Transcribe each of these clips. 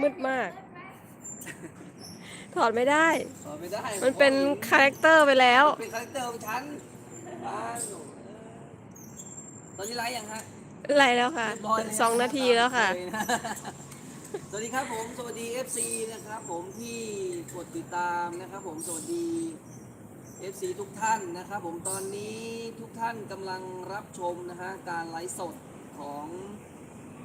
มืดมาก ถอดไม่ได้ถอดไม่ได้มันเป็นคาแรคเตอร์ไปแล้ว เป็นคาแรคเตอร์ของฉันบ้านหนูเออตอนนี้ไลฟ์ยังฮะอะไรแล้วค่ะเรียบร้อยเลยสองนาทีแล้วค่ะเลยนสวัสดีครับผม สวัสดี FC นะครับผมที่กดติดตามนะครับผม สวัสดี FC ทุกท่านนะครับผม ตอนนี้ทุกท่านกำลังรับชมนะฮะการไลฟ์สดของ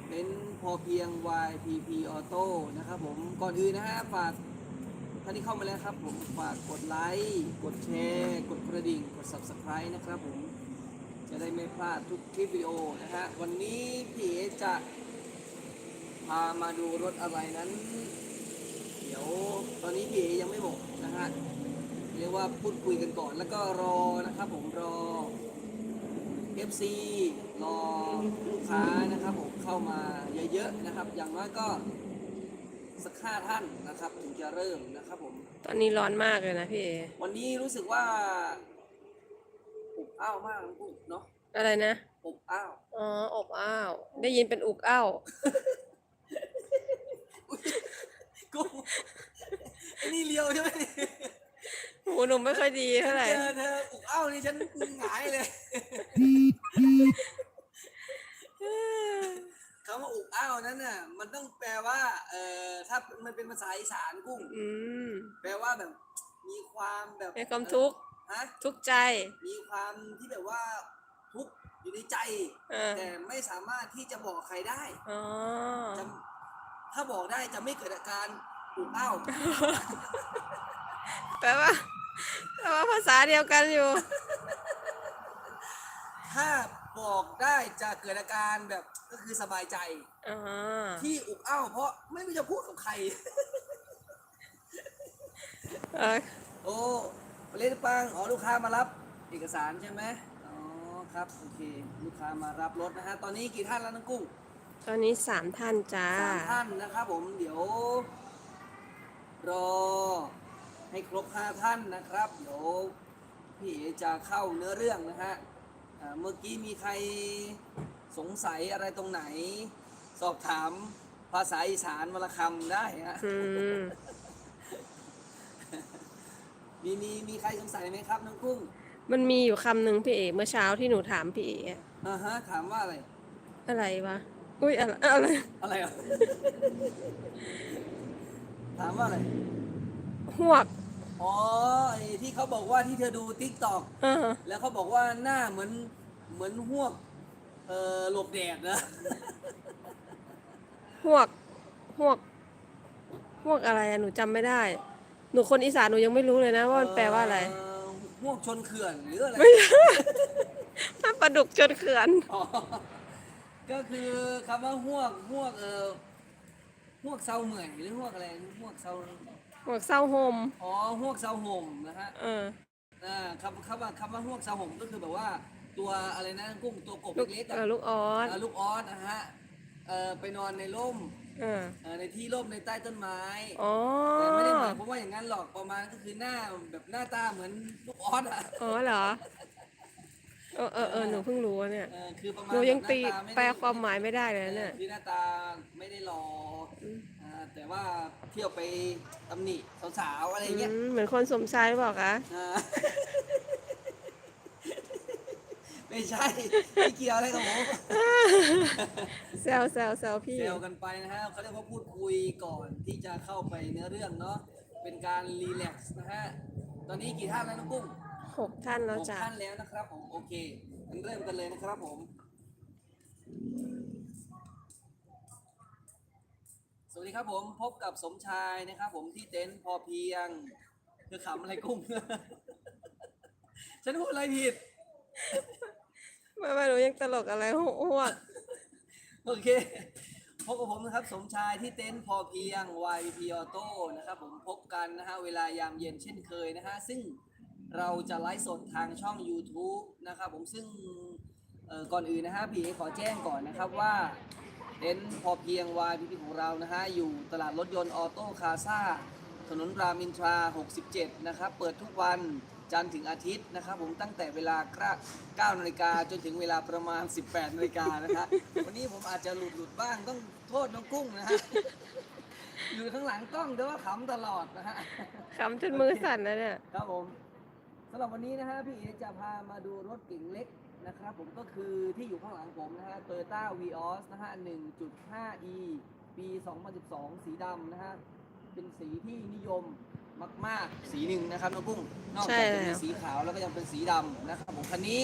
เป็นพอเพียง YPP Auto นะครับผม ก่อนอื่นนะฮะฝากท่านที่เข้ามาแล้วครับ ผมฝากกดไลค์กดแชร์ กดกระดิ่งกด Subscribe นะครับผมจะได้ไม่พลาดทุกคลิปวิดีโอนะฮะวันนี้พี่เอจะพามาดูรถอะไรนั้น เดี๋ยวตอนนี้พี่เอยังไม่บอกนะฮะเรียกว่าพูดคุยกันก่อนแล้วก็รอนะครับผมรอ FC รอลูกค้านะครับผม เข้ามาเยอะๆนะครับ อย่างน้อยก็สักห้าท่านนะครับ ถึงจะเริ่มนะครับผม ตอนนี้ร้อนมากเลยนะพี่เอ วันนี้รู้สึกว่าอบอ้าวมากนะปุ๊เนาะอะไรนะ อบอ้าวอ๋อ อบอ้าว ได้ยินเป็นอุกอ้าว กูไอ้นี่เลียวใช่ไหมหูหนุ่มไม่ค่อยดีเท่าไหร่เธอเธออุกอ้าวนี่ฉันหงายเลย คำว่าอุกอ้าวนั้นน่ะมันต้องแปลว่า เอ่อถ้ามันเป็นภาษาอีสานกุ้ง อืมแปลว่าแบบ มีความแบบมีความทุกข์ ฮะทุกข์ใจ มีความที่แบบว่าทุกข์อยู่ในใจ เออ แต่ไม่สามารถที่จะบอกใครได้อ๋อ จะถ้าบอกได้จะไม่เกิดอาการอุกอ้าว แปลว่าแปลว่าภาษาเดียวกันอยู่ ถ้า บอกได้จะเกิดอาการแบบก็คือสบายใจอ๋อที่อุกอ้าวเพราะไม่รู้จะพูดกับใคร เออโอ้เล่นปังอ๋อลูกค้ามารับเอกสารใช่ไหมอ๋อครับโอเค ลูกค้ามารับรถนะฮะตอนนี้กี่ท่านแล้วน้องกุ้งตอนนี้สามท่านจ้า สามท่านนะครับผมเดี๋ยว รอให้ครบห้าท่านนะครับ เดี๋ยวพี่เอจะเข้าเนื้อเรื่องนะฮะอ่า เมื่อกี้มีใครสงสัยอะไรตรงไหน สอบถามภาษาอีสานวลคำได้ฮะอืมมีมีมีใครสงสัยไหมครับน้องกุ้ง มันมีอยู่คำหนึ่งพี่เอเมื่อเช้าที่หนูถามพี่เออะอ่าฮะ ถามว่าอะไร อะไรวะอุ้ยอะไรอะไรอะไรอะถามว่าอะไรหวก อ๋อไอ้ที่เขาบอกว่าที่เธอดูทิกตอกเออแล้วเขาบอกว่าหน้าเหมือนเหมือนหวก เอ่อหลบแดดนะหวกหวกหวกอะไรอะหนูจำไม่ได้ หนูคนอีสานหนูยังไม่รู้เลยนะว่ามันแปลว่าอะไร เหวกชนเขื่อนหรืออะไร ไม่ใช่ถ้าปลาดุกจนเขื่อน อ๋อก็คือคำว่าหวกหวกเอ่อหวกเซาเหมื่อยหรือหวกอะไรหวกเซา หวกเศร้าโฮมอ๋อหวกเซาห่มนะฮะเออ อ่าคำคำว่าคำว่าหวกเซาห่มก็คือแบบว่าตัวอะไรนะกุ้งตัวกบลูกเล็กๆเออะ อลูกออสอ่าลูกออสนะฮะเอ่อไปนอนในร่มเออเอ่อในที่ร่มในใต้ต้นไม้อ๋อแต่ไม่ได้หมายความว่าอย่างนั้นหรอกประมาณก็คือหน้าแบบหน้าตาเหมือนลูกออสอะอ๋อเหรอเออเออเออหนูเพิ่งรู้อะเนี่ย เออคือประมาณหนูยังตีแบบหน้าาไได้แปลความหมายไม่ได้เลยเอนะอเนี่ย คือหน้าตาไม่ได้หล่ออ่า แต่ว่าเที่ยวไปตำหนิสาวๆอะไรเงี้ยอืมเหมือนคนสมชายหรือเปล่าคะอ่า ไม่ใช่ไม่เกี่ยวอะไรกับผมแซวแซวแซวพี่เซลกันไปนะฮะเขาเรียกว่าพูดคุยก่อนที่จะเข้าไปเนื้อเรื่องเนาะเป็นการรีแลกซ์นะฮะตอนนี้กี่ท่านแล้วน้องกุ้งหกท่านแล้วหกจ้ะท่านแล้วนะครับผมโอเคงั้นเริ่มกันเลยนะครับผม วัสดีครับผมพบกับสมชายนะครับ ผมที่เต็นท์พอเพียงเธอขำอะไรกุ้ง ฉันพูดอะไรผิดไม่ไม่หนูยังตลกอะไรหหวกโอเค พบกับผมนะครับ สมชายที่เต็นท์พอเพียง YP Auto นะครับผมพบกันนะฮะเวลายามเย็นเช่นเคยนะฮะซึ่งเราจะไลฟ์สดทางช่อง YouTube นะครับผมซึ่งเอ่อก่อนอื่นนะฮะพี่เอขอแจ้งก่อนนะครับว่า เต็นท์พอเพียง YP ของเรานะฮะ อยู่ตลาดรถยนต์ออโต้คาซ่า ถนนรามอินทรา 67 นะครับ เปิดทุกวันจันทร์ถึงอาทิตย์นะครับ ผมตั้งแต่เวลา9นาฬิกาจนถึงเวลาประมาณ 18นาฬิกานะครับวันนี้ผมอาจจะหลุดหลุดๆบ้างต้องโทษน้องกุ้งนะฮะอยู่ข้างหลังกล้องแต่ว่าขำตลอดนะฮะขำจนมือสั่นนะเนี่ย ครับผมสำหรับวันนี้นะฮะพี่เอจะพามาดูรถเก๋งเล็ก นะครับผมก็คือที่อยู่ข้างหลังผมนะฮะ Toyota Vios นะฮะ 1.5e ปี 2012 สีดำนะฮะ เป็นสีที่นิยมมาก ๆ สีหนึ่งนะครับน้องกุ้ง นอกใช่จากจะแล้มีวสีขาวแล้วก็ยังเป็นสีดำนะครับผมคันนี้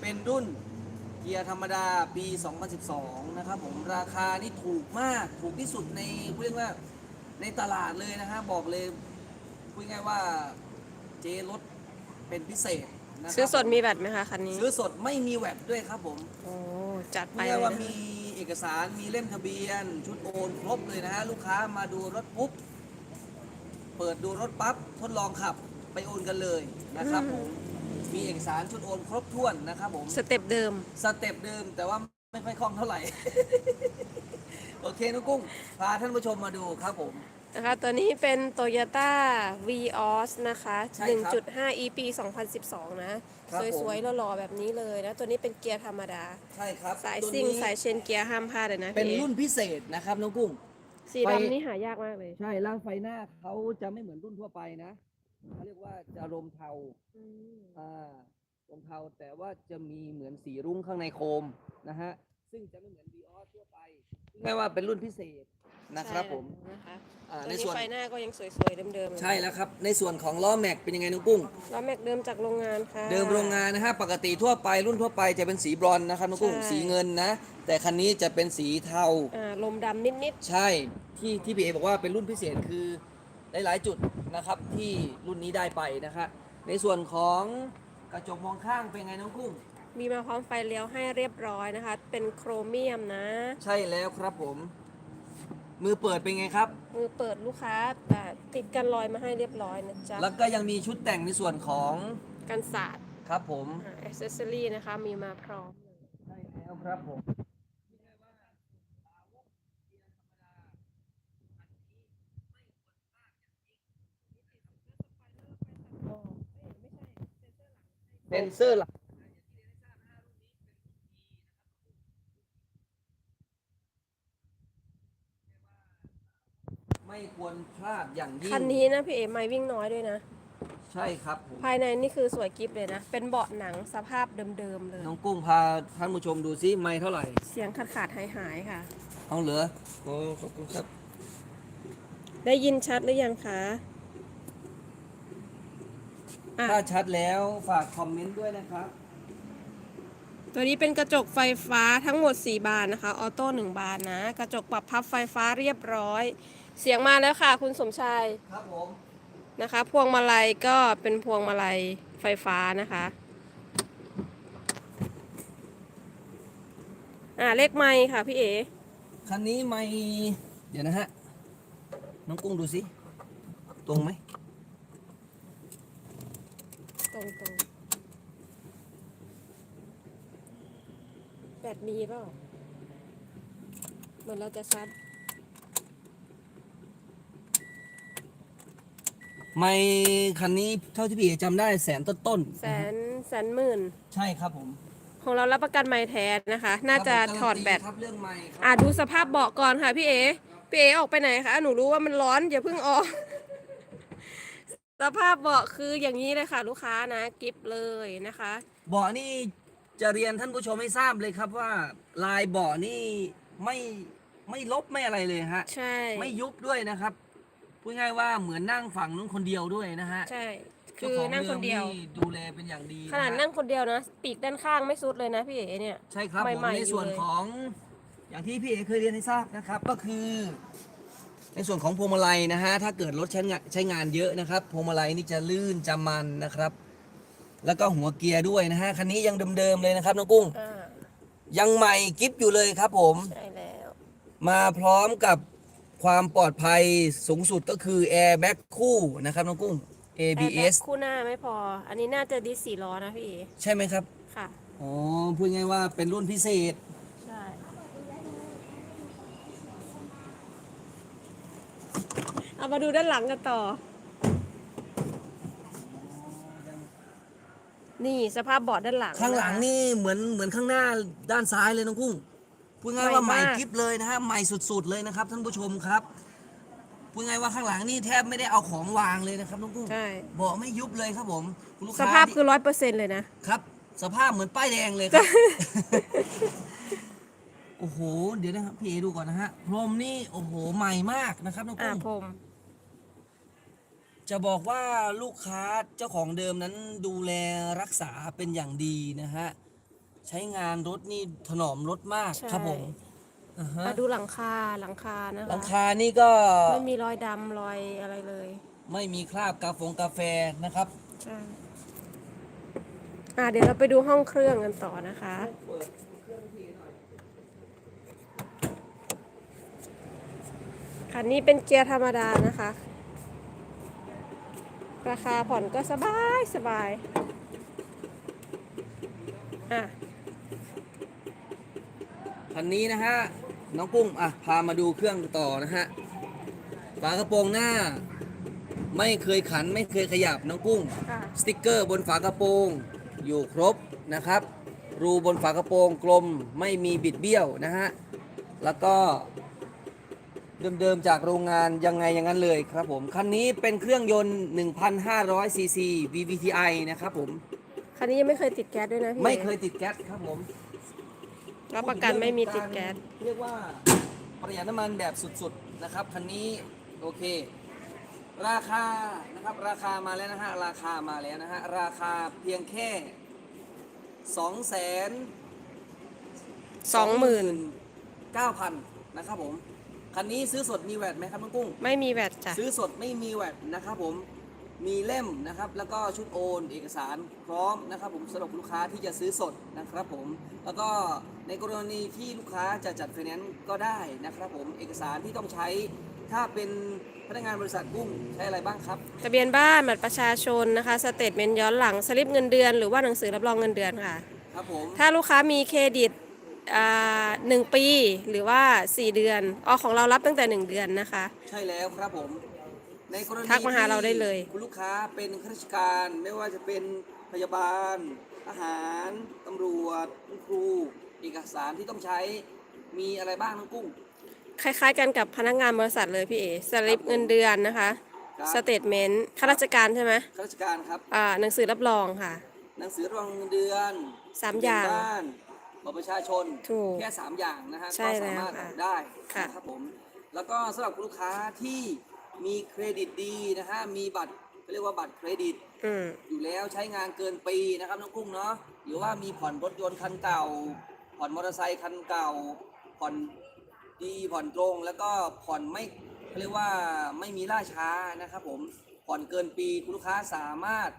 เป็นรุ่นเกียร์ธรรมดาปี 2012 นะครับผมราคานี่ถูกมากถูกที่สุดในเรียกว่าในตลาดเลยนะฮะบอกเลยพูดง่ายๆว่าเจรถเป็นพิเศษ นะครับซื้อสดมีแบตไหมคะคันนี้ซื้อสดไม่มีแวดด้วยครับผมโอ้จัดไปไม่เลใช่ยว่านะมีเอกสารมีเล่มทะเบียน ชุดโอนครบเลยนะฮะลูกค้ามาดูรถปุ๊บเปิดดูรถปั๊บทดลองขับไปโอนกันเลยนะครับผมมีเอกสารชุดโอนครบถ้วนนะครับผมสเต็ปเดิมสเต็ปเดิมแต่ว่าไม่ค่อยคล่องเท่าไหร่ โอเคน้องกุ้งพาท่านผู้ชมมาดูครับผม นะคะตัวนี้เป็น Toyota Vios นะคะ ใช่ครับ1.5 EP 2012 นะ ครับผม สวยๆหล่อๆแบบนี้เลยนะ ตัวนี้เป็นเกียร์ธรรมดา ใช่ครับสายตัวซิ่งนี้สายเชนเกียร์ห้ามพลาดเลยนะเป็นพี่รุ่นพิเศษนะครับน้องกุ้ง สีไฟดำนี่หายากมากเลย ใช่ร่างไฟหน้าเขาจะไม่เหมือนรุ่นทั่วไปนะเขาเรียกว่าจะรมเทาอ่ารมเทาแต่ว่าจะมีเหมือนสีรุ้งข้างในโคมนะฮะซึ่งจะไม่เหมือน v ีออสทั่วไปไม่ว่าเป็นรุ่นพิเศษ นะครับผมใช่นะคะอ่าตัวในนี้ส่วนไฟหน้าก็ยังสวยๆเดิมๆเลยใช่แล้วครับ ในส่วนของล้อแม็กเป็นยังไงน้องกุ้ง ล้อแม็กเดิมจากโรงงานค่ะ เดิมโรงงานนะฮะปกติทั่วไปรุ่นทั่วไปจะเป็นสีบรอนซ์นะครับน้องกุ้งใช่ สีเงินนะ แต่คันนี้จะเป็นสีเทา อ่าลมดำนิด ใช่ที่ที่พีเอบอกว่าเป็นรุ่นพิเศษคือหลาย ๆ จุดนะครับที่รุ่นนี้ได้ไปนะคะในส่วนของกระจกมองข้างเป็นไงน้องกุ้ง ๆ มีมาพร้อมไฟเลี้ยวให้เรียบร้อยนะคะ เป็นโครเมียมนะ ใช่แล้วครับผม มือเปิดเป็นไงครับ มือเปิดลูกค้าแต่ติดกันรอยมาให้เรียบร้อยนะจ๊ะแล้วก็ยังมีชุดแต่งในส่วนของกันศาสตร์ครับผมอ c เซสซอรี่นะคะมีมาพร้อมใช่แล้วครับผมเซนเซอร์หลัก ไม่ควรพลาดอย่างยิ่งคันนี้นะพี่เอ๋ไม่วิ่งน้อยด้วยนะ ใช่ครับผมภายในนี่คือสวยกิฟเลยนะ เป็นเบาะหนังสภาพเดิมๆเลย น้องกุ้งพาท่านผู้ชมดูซิไม่เท่าไหร่ เสียงขาดขาดหายหายๆค่ะ เอาเหรอโอ้ขอบคุณครับ ได้ยินชัดหรือยังคะ อะ ถ้าชัดแล้วฝากคอมเมนต์ด้วยนะครับ ตัวนี้เป็นกระจกไฟฟ้าทั้งหมด 4 บานนะคะ ออโต้1บานนะ กระจกปรับพับไฟฟ้าเรียบร้อย เสียงมาแล้วค่ะ คุณสมชายครับผมนะคะ พวงมาลัยก็เป็นพวงมาลัยไฟฟ้านะคะอ่าเลขไมค์ค่ะพี่เอ๋คันนี้ไม่เดี๋ยวนะฮะ น้องกุ้งดูสิ ตรงไหมตรงตรงแบตมีเปล่าเหมือนเราจะชัด ไม่คันนี้เท่าที่พี่เอจำได้แสนต้นต้นๆแสนแสนหมื่น ใช่ครับผมของเรารับประกันไม้แท้นะคะ น่าจะครับผมถอดแบตการันตีครับเรื่องไม่คอะรับดูสภาพเบาะก่อนค่ะพี่เอ พี่เอออกไปไหนคะ หนูรู้ว่ามันร้อนอย่าเพิ่งออก สภาพเบาะคืออย่างนี้เลยค่ะ ลูกค้านะกิฟเลยนะคะ เบาะนี่จะเรียนท่านผู้ชมให้ทราบเลยครับว่าลายเบาะนี่ไม่ไม่ลบไม่อะไรเลยฮะ ใช่ ไม่ยุบด้วยนะครับ พูดง่ายว่าเหมือนนั่งฝั่งนู้นคนเดียวด้วยนะฮะใช่ คืเจ้าอของนั่งคนเดียวรือดูแลเป็นอย่างดีขนาดะฮะนั่งคนเดียวนะปีกด้านข้างไม่สุดเลยนะพี่เอเนี่ยใช่ครับผมใหม่ๆในส่วนอยู่เลยของอย่างที่พี่เอเคยเรียนให้ทราบนะครับ ก็คือ ในส่วนของพวงมาลัยนะฮะถ้าเกิดรถใช้งานใช้งานเยอะนะครับพวงมาลัยนี่จะลื่นจะมันนะครับ แล้วก็หัวเกียร์ด้วยนะฮะคันนี้ยังเดิมๆเลยนะครับน้องกุ้งอ่ายังใหม่กิฟอยู่เลยครับผมใช่แล้วมาพร้อมกับ ความปลอดภัยสูงสุดก็คือแอร์แบ็กคู่นะครับน้องกุ้งแอร์แบ็ ABS คคู่หน้าไม่พอ อันนี้น่าจะดิสสี่ล้อนะพี่เอใช่ไหมครับ ค่ะ อ๋อ พูดง่ายว่าเป็นรุ่นพิเศษ ใช่ เอามาดูด้านหลังกันต่อ นี่สภาพเบาะด้านหลังข้างหลังะคะนี่เหมือนเหมือนข้างหน้าด้านซ้ายเลยน้องกุ้ง พูดง่ายว่าใหใหม่ม่มากกริบเลยนะฮะใหม่สุดๆเลยนะครับ ท่านผู้ชมครับพูดง่ายว่าข้างหลังนี่แทบไม่ได้เอาของวางเลยนะครับน้องกุ้งใช่ เบาะไม่ยุบเลยครับผมคุณลูกสค้าภาพที่คือร้อยเปอร์เซ็นต์เลยนะ ครับ สภาพเหมือนป้ายแดงเลยครับ โอ้โห เดี๋ยวนะครับพี่เอดูก่อนนะฮะพรมนี่โอ้โหใหม่มากนะครับน้องอ่ากุ้งผมจะบอกว่าลูกค้าเจ้าของเดิมนั้นดูแลรักษาเป็นอย่างดีนะฮะ ใช้งานรถนี่ถนอมรถมากครับผมอ่าฮะมาดูหลังคาหลังคานะหลังคะคานี่ก็ไม่มีรอยดำรอยอะไรเลยไม่มีคราบกาฟงกาแฟนะครับ ใช่อ่าเดี๋ยวเราไปดูห้องเครื่องกันต่อนะคะ คันนี้เป็นเกียร์ธรรมดานะคะ ราคาผ่อนก็สบายสบาย อะ คันนี้นะฮะน้องกุ้งอะพามาดูเครื่องต่อนะฮะฝากระโปรงหน้า ไม่เคยขันไม่เคยขยับน้องกุ้ง ค่ะสติกเกอร์บนฝากระโปรงอยู่ครบนะครับ รูบนฝากระโปรงกลมไม่มีบิดเบี้ยวนะฮะแล้วก็ เดิมๆจากโรงงานยังไงอย่างนั้นเลยครับผมคันนี้เป็นเครื่องยนต์ 1,500ซีซี VVTi นะครับผม คันนี้ยังไม่เคยติดแก๊สด้วยนะพี่ไม่เคยติดแก๊สครับผม รับประกันไม่มีติดแก๊ส เรียกว่าประหยัดน้ำมันแบบสุดๆนะครับคันนี้โอเค ราคานะครับราคามาแล้วนะฮะราคามาแล้วนะฮะราคาเพียงแค่สองแสนสองหมื่นเก้าพันนะครับผมคันนี้ซื้อสดมีแวดไหมครับน้องกุ้ง ไม่มีแวดจ้ะซื้อสดไม่มีแวดนะครับผมมีเล่มนะครับ แล้วก็ชุดโอนเอกสารพร้อมนะครับผมสำหรับลูกค้าที่จะซื้อสดนะครับผมแล้วก็ ในกรณีที่ลูกค้าจะจัดไฟแนนซ์ก็ได้นะครับผมเอกสารที่ต้องใช้ถ้าเป็นพนักงานบริษัทกุ้งใช้อะไรบ้างครับ ทะเบียนบ้านบัตรประชาชนนะคะสเตทเมนต์ย้อนหลังสลิปเงินเดือน หรือว่าหนังสือรับรองเงินเดือนค่ะ ครับผม ถ้าลูกค้ามีเครดิตอ่าหนึ่งปีหรือว่า 4 เดือนอ๋อของเรารับตั้งแต่ 1 เดือนนะคะ ใช่แล้วครับผม ในกรณีทักมาหาเราได้เลย ที่คุณลูกค้าเป็นข้าราชการไม่ว่าจะเป็นพยาบาลทหารตำรวจคุณครู เอกสารที่ต้องใช้มีอะไรบ้างน้องกุ้ง คล้ายๆกันกับพนักงานบริษัทเลยพี่เอสลิปเงินเดือนนะคะครับ สเตทเมนต์ข้าราชการใช่ไหมข้าราชการครับ อ่าหนังสือรับรองค่ะ หนังสือรับรองเงินเดือนสามอย่างทะเบีนบ้านบัตรประชาชน ถูกแค่ 3 อย่างนะฮะใช่ก็สามารถแล้วค่ะออกได้ค่ะนะครับผม แล้วก็สำหรับคุณลูกค้าที่มีเครดิตดีนะฮะ มีบัตรเขาเรียกว่าบัตรเครดิต อืม อยู่แล้วใช้งานเกินปีนะครับน้องกุ้งเนาะหรือว่ามีผ่อนรถยนต์คันเก่า ผ่อนมอเตอร์ไซค์คันเก่า ผ่อนดีผ่อนตรง แล้วก็ผ่อนไม่เขาเรียกว่าไม่มีล่าช้านะครับผมผ่อนเกินปีคุณลูกค้าสามารถ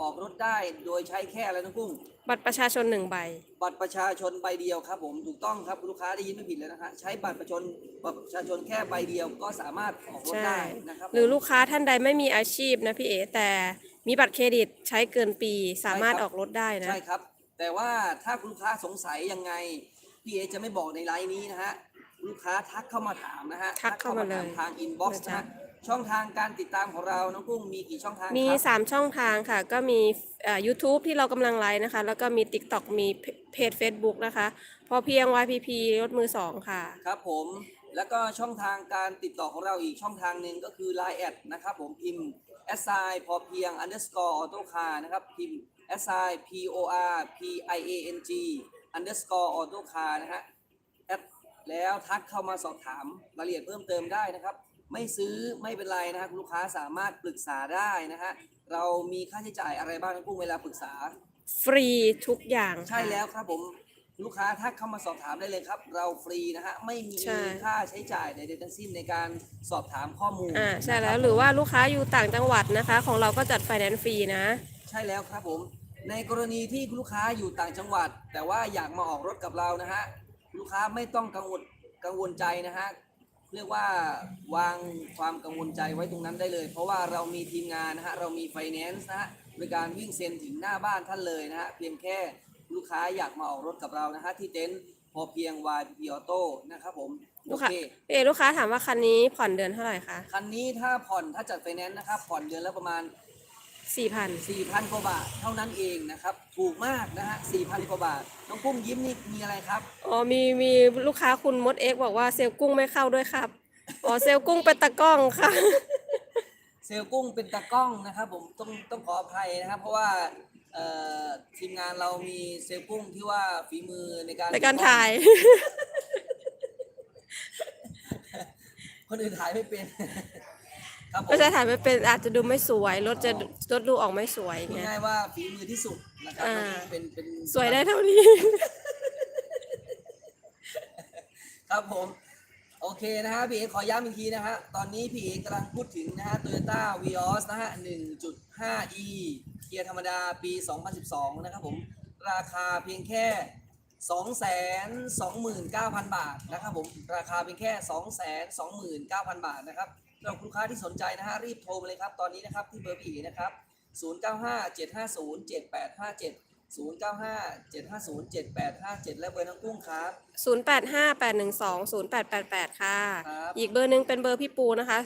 ออกรถได้โดยใช้แค่อะไรน้องกุ้ง บัตรประชาชนหนึ่งใบ บัตรประชาชนใบเดียวครับผมถูกต้องครับคุณลูกค้าได้ยินไม่ผิดเลยนะฮะใช้บัตรประชาชนบัตรประชาชนแค่ใบเดียวก็สามารถออกรถใช่ ได้นะครับผมหรือลูกค้าท่านใดไม่มีอาชีพนะพี่เอแต่มีบัตรเครดิตใช้เกินปีสามารถออกรถได้นะ ใช่ครับ แต่ว่าถ้าคุณลูกค้าสงสัยยังไงพี่เอจะไม่บอกในไลน์นี้นะฮะลูกค้าทักเข้ามาถามนะฮะทักเข้ามาเลยถทางอินบ็อกซ์นะนะจ๊ะฮะช่องทางการติดตามของเรา น้องกุ้งมีกี่ช่องทาง มีครับ3ช่องทางค่ะ ก็มีเอ่อ YouTube ที่เรากำลังไลฟ์นะคะ แล้วก็มี TikTok มีเพจ Facebook นะคะ พอเพียง YPP รถมือ 2 ค่ะ ครับผม แล้วก็ช่องทางการติดต่อของเราอีกช่องทางหนึ่งก็คือ Line แอดนะครับผมพิมพ์ s i พอเพียง underscore auto car นะครับพิมพ์ s i p o r p i a n g underscore auto car นะฮะแอดแล้วทักเข้ามาสอบถามรายละเอียดเพิ่มเติมได้นะครับ ไม่ซื้อไม่เป็นไรนะฮะคุณลูกค้าสามารถปรึกษาได้นะฮะเรามีค่าใช้จ่ายอะไรบ้างนะกุ้งเวลาปรึกษา ฟรีทุกอย่างค่ะใช่แล้วครับผมลูกค้าทักเข้ามาสอบถามได้เลยครับ เราฟรีนะฮะไม่มีใช่ ค่าใช้จ่ายใดๆทั้งสิ้นในการสอบถามข้อมูลอ่าใช่นะคแล้บวหรือว่าลูกค้าอยู่ต่างจังหวัดนะคะ ของเราก็จัดไฟแนนซ์ฟรีนะ ใช่แล้วครับผม ในกรณีที่คุณลูกค้าอยู่ต่างจังหวัด แต่ว่าอยากมาออกรถกับเรานะฮะลูกค้าไม่ต้องกังวลกังวลใจนะฮะเรียกว่าวางความกังวลใจไว้ตรงนั้นได้เลย เพราะว่าเรามีทีมงานนะฮะเรามีไฟแนนซ์นะฮะโดยการวิ่งเซ็นถึงหน้าบ้านท่านเลยนะฮะเพียงแค่ลูกค้าอยากมาออกรถกับเรานะฮะที่เต็นท์พอเพียง YP Auto นะครับผมลูโอกค้าเคพี่เอลูกค้าถามว่าคันนี้ผ่อนเดือนเท่าไหร่คะคันนี้ถ้าผ่อนถ้าจัดไฟแนนซ์นะครับผ่อนเดือนละประมาณ สี่พัน4,000กว่าบาทเท่านั้นเองนะครับ ถูกมากนะฮะ4,000กว่าบาท น้องกุ้งยิ้มนี่มีอะไรครับ อ๋อมีมีลูกค้าคุณมดเอ็กบอกว่าเซลล์กุ้งไม่เข้าด้วยครับอ๋อเซลล์กุ้งเป็นตะกล้องค่ะ เซลลกุ้งเป็นตากล้องนะครับผมต้องต้องขออภัยนะครับ เพราะว่าเอ่อทีมงานเรามีเซลลกุ้งที่ว่าฝีมือในการในการถ่าย คนอื่นถ่ายไม่เป็น ครับผมก็จะถ่ายไม่เป็นอาจจะดูไม่สวยรถจะรถดูออกไม่สวยพูดไง ง่ายๆว่าฝีมือที่สุดนะครับอ่า เป็นเป็น สวยได้เท่านี้ ครับผม โอเคนะฮะพี่เอกขอย้ำอีกทีนะฮะตอนนี้พี่เอกกำลังพูดถึงนะฮะ Toyota Vios นะฮะ 1.5e เกียร์ธรรมดาปี 2012 นะครับผม ราคาเพียงแค่ 229,000 บาทนะครับผม ราคาเพียงแค่ 229,000 บาทนะครับ สำหรับลูกค้าที่สนใจนะฮะรีบโทรมาเลยครับตอนนี้นะครับที่เบอร์พี่เอกนะครับ 0957507857 0957507857 และเบอร์น้องกุ้งครับ 0858120888 ค่ะ ครับ อีกเบอร์หนึ่งเป็นเบอร์พี่ปูนะคะ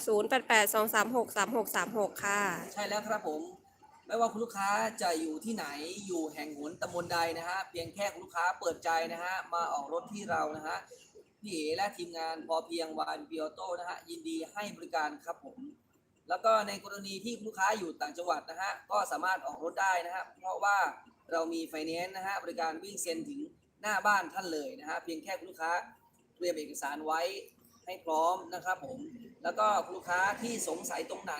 0882363636 ค่ะ ใช่แล้วครับผม ไม่ว่าคุณลูกค้าจะอยู่ที่ไหนอยู่แห่งหนตำบลใดนะฮะเพียงแค่คุณลูกค้าเปิดใจนะฮะมาออกรถที่เรานะฮะ พี่เอและทีมงานพอเพียงวานเปียโตนะฮะยินดีให้บริการครับผม แล้วก็ในกรณีที่ลูกค้าอยู่ต่างจังหวัดนะฮะก็สามารถออกรถได้นะฮะเพราะว่าเรามีไฟแนนซ์นะฮะบริการวิ่งเซ็นถึงหน้าบ้านท่านเลยนะฮะเพียงแค่ลูกค้าเตรียมเอกสารไว้ให้พร้อมนะครับผม แล้วก็ลูกค้าที่สงสัยตรงไหน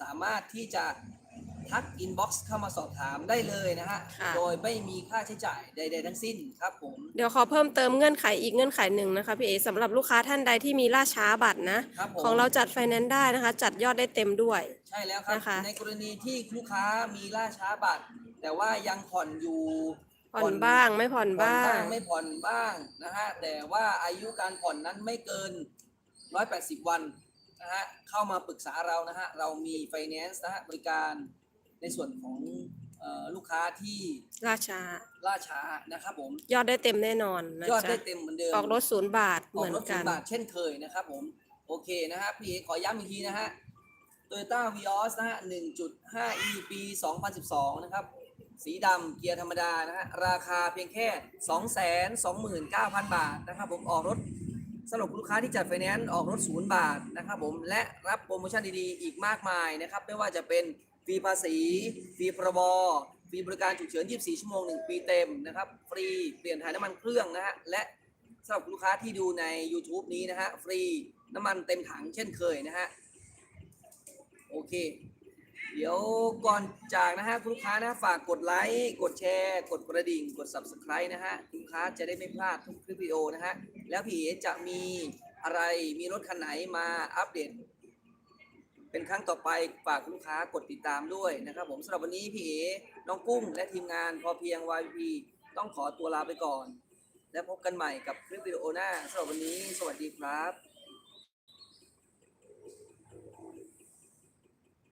สามารถที่จะ ทักอินบ็อกซ์เข้ามาสอบถามได้เลยนะฮะ ค่ะ โดยไม่มีค่าใช้จ่ายใด ๆ ทั้งสิ้นครับผม เดี๋ยวขอเพิ่มเติมเงื่อนไขอีกเงื่อนไขหนึ่งนะคะพี่เอสำหรับลูกค้าท่านใดที่มีล่าช้าบัตรนะครับผม ของเราจัดไฟแนนซ์ได้นะคะ จัดยอดได้เต็มด้วย ใช่แล้วครับ นะคะในกรณีที่ลูกค้ามีล่าช้าบัตร แต่ว่ายังผ่อนอยู่ผ่อนบ้างไม่ผ่อนผ่อนบ้าบ้างงไม่ผ่อนบ้างนะฮะ แต่ว่าอายุการผ่อนนั้นไม่เกิน 180 วันนะฮะ เข้ามาปรึกษาเรานะฮะ เรามีไฟแนนซ์นะฮะ บริการ ในส่วนของเออลูกค้าที่ล่าช้าล่าช้านะครับผมยอดได้เต็มแน่นอนนะยอดจ๊ะได้เต็มเหมือนเดิมออกรถศูนย์บาทอเหอกมือนรถกัศูนนย์บาทเช่นเคยนะครับผมโอเคนะฮะพี่เอกขอย้ำอีกทีนะฮะ Toyota Vios นะฮะ 1.5e ปี 2012 นะครับ สีดำเกียร์ธรรมดานะฮะ ราคาเพียงแค่ 229,000 บาทนะครับผมออกรถสำหรับลูกค้าที่จัดไฟแนนซ์ออกรถศูนย์บาทนะครับผมและรับโปรโมชั่นดีๆ อีกมากมายนะครับ ไม่ว่าจะเป็น ฟรีภาษี ฟรีพรบฟรีบริการฉุกเฉิน 24 ชั่วโมง 1 ปีเต็มนะครับ ฟรีเปลี่ยนถ่ายน้ำมันเครื่องนะฮะ และสำหรับลูกค้าที่ดูใน YouTube นี้นะฮะ ฟรีน้ำมันเต็มถังเช่นเคยนะฮะ โอเค เดี๋ยวก่อนจากนะฮะลูกค้านะฝากกดไลค์ กดแชร์ กดกระดิ่ง กด subscribe นะฮะลูกค้าจะได้ไม่พลาดทุกคลิปวิดีโอนะฮะ แล้วพี่เอจะมีอะไร มีรถคันไหนมาอัปเดต เป็นครั้งต่อไปฝากคุณลูกค้ากดติดตามด้วยนะครับ ผมสำหรับวันนี้พี่เอ๋น้องกุ้งและทีมงานพอเพียง YP ต้องขอตัวลาไปก่อน และพบกันใหม่กับคลิปวิดีโอหน้าสำหรับวันนี้ สวัสดีครับ